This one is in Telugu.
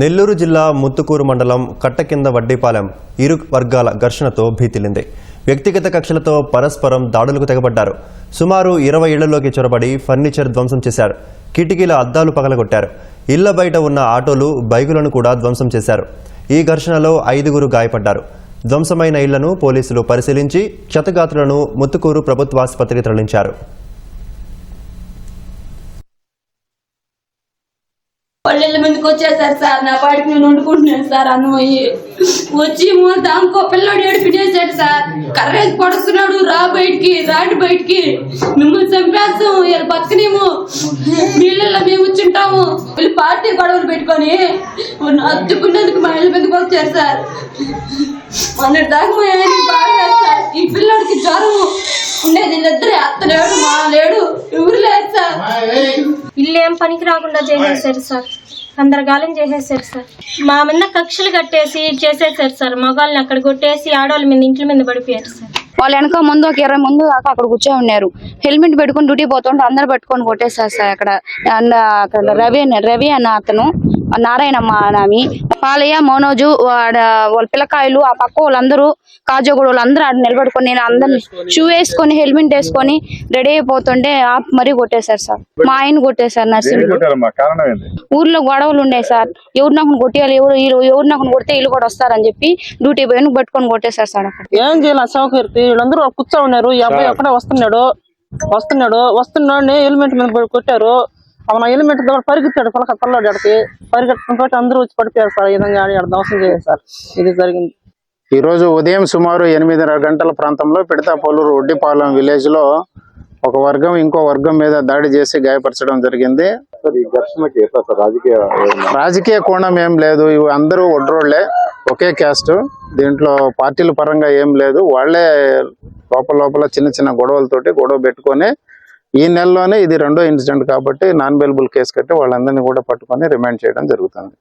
నెల్లూరు జిల్లా ముత్తుకూరు మండలం కట్ట కింద వడ్డీపాలెం ఇరు వర్గాల ఘర్షణతో భీతిల్లింది వ్యక్తిగత కక్షలతో పరస్పరం దాడులకు తెగబడ్డారు. సుమారు ఇరవై ఇళ్ళలోకి చొరబడి ఫర్నిచర్ ధ్వంసం చేశారు. కిటికీల అద్దాలు పగలగొట్టారు. ఇళ్ళ బయట ఉన్న ఆటోలు బైకులను కూడా ధ్వంసం చేశారు. ఈ ఘర్షణలో ఐదుగురు గాయపడ్డారు. ధ్వంసమైన ఇళ్ళను పోలీసులు పరిశీలించి క్షతగాత్రులను ముత్తుకూరు ప్రభుత్వాసుపత్రికి తరలించారు. పల్లెల ఇళ్ళ వచ్చేసారు సార్. నా పాటికి నేను వండుకుంటున్నాను సార్. అన్నమయ్యి వచ్చి మూల దానికో పిల్లడు ఏడిపించేశాడు సార్. కర్రేసి పడుస్తున్నాడు. రా బయటికి రాడు బయటికి. మిమ్మల్ని చంపేస్తాం. వీళ్ళు పక్కనేమో నీళ్ళల్లో మేము వచ్చింటాము. వీళ్ళు పార్టీ గొడవలు పెట్టుకొని అత్తుకున్నందుకు మా ఇళ్ళ మీదకి వచ్చారు సార్. మొన్నటి దాకా మా బాగా సార్ ఈ పిల్లోడికి జ్వరం ఉండేది ఇద్దరే అత్త లేడు మా లేడు సార్. ఇల్లు ఏం పనికి రాకుండా చేసేసారు సార్. అందరగాలం చేసేసారు సార్. మా మీద కక్షలు కట్టేసి చేసేసారు సార్. మగవాళ్ళని అక్కడ కొట్టేసి ఆడవాళ్ళ మీద ఇంట్ల మీద పడిపోయారు సార్. వాళ్ళు వెనక ముందు ఒక ఇరవై ముందు దాకా అక్కడ కూర్చొని ఉన్నారు. హెల్మెట్ పెట్టుకొని డ్యూటీ పోతుంటే అందరు పట్టుకొని కొట్టేస్తారు సార్ అక్కడ. అండ్ అక్కడ రవి అన్న రవి అన్న అతను. నారాయణమ్మ నామి పాలయ్య మోనోజు వాడ వాళ్ళ పిల్లకాయలు ఆ పక్క వాళ్ళందరూ కాజోగూడ వాళ్ళందరూ ఆడ నిలబడుకొని నేను అందరిని షూ వేసుకొని హెల్మెట్ వేసుకొని రెడీ అయిపోతుంటే ఆపి మరీ కొట్టేశారు సార్. మా ఆయన కొట్టేశారు నర్సింగ్ కొట్టారమ్మా? కారణం ఏంటి ఊర్లో గొడవలు ఉన్నాయి సార్. ఎవరు నాకు కొట్టేయాలి ఎవరు వీళ్ళు ఎవరు నాకు కొడితే వీళ్ళు కూడా వస్తారని చెప్పి డ్యూటీ పోయి పట్టుకొని కొట్టేశారు సార్ ఏం చేయాలి సౌకర్యం వీళ్ళందరూ కూర్చో ఉన్నారు. ఈ అబ్బాయి ఒక్కడే వస్తున్నాడు వస్తున్నాడు వస్తున్నాడు హెల్మెట్ మీద కొట్టారు. అవును హెల్మెట్ దగ్గర పరిగెత్తాడు పలక పల్లాడు అడికి పరిగెత్తుకుంటే అందరూ వచ్చి పడిపోయారు సార్. ఈ విధంగా ఆడి ఆడ ధ్వంసం చేయాలి సార్. ఇది జరిగింది. ఈ రోజు ఉదయం సుమారు ఎనిమిదిన్నర గంటల ప్రాంతంలో పిడతాపోలూరు ఒడ్డిపాలెం విలేజ్లో ఒక వర్గం ఇంకో వర్గం మీద దాడి చేసి గాయపరచడం జరిగింది. రాజకీయ రాజకీయ కోణం ఏం లేదు. ఇవి అందరూ ఒడ్రోళ్ళే ఒకే క్యాస్ట్. దీంట్లో పార్టీల పరంగా ఏం లేదు. వాళ్ళే లోపల లోపల చిన్న చిన్న గొడవలతోటి గొడవ పెట్టుకొని ఈ నెలలోనే ఇది రెండో ఇన్సిడెంట్ కాబట్టి నాన్ బెయిలబుల్ కేసు కట్టి వాళ్ళందరినీ కూడా పట్టుకొని రిమాండ్ చేయడం జరుగుతుంది.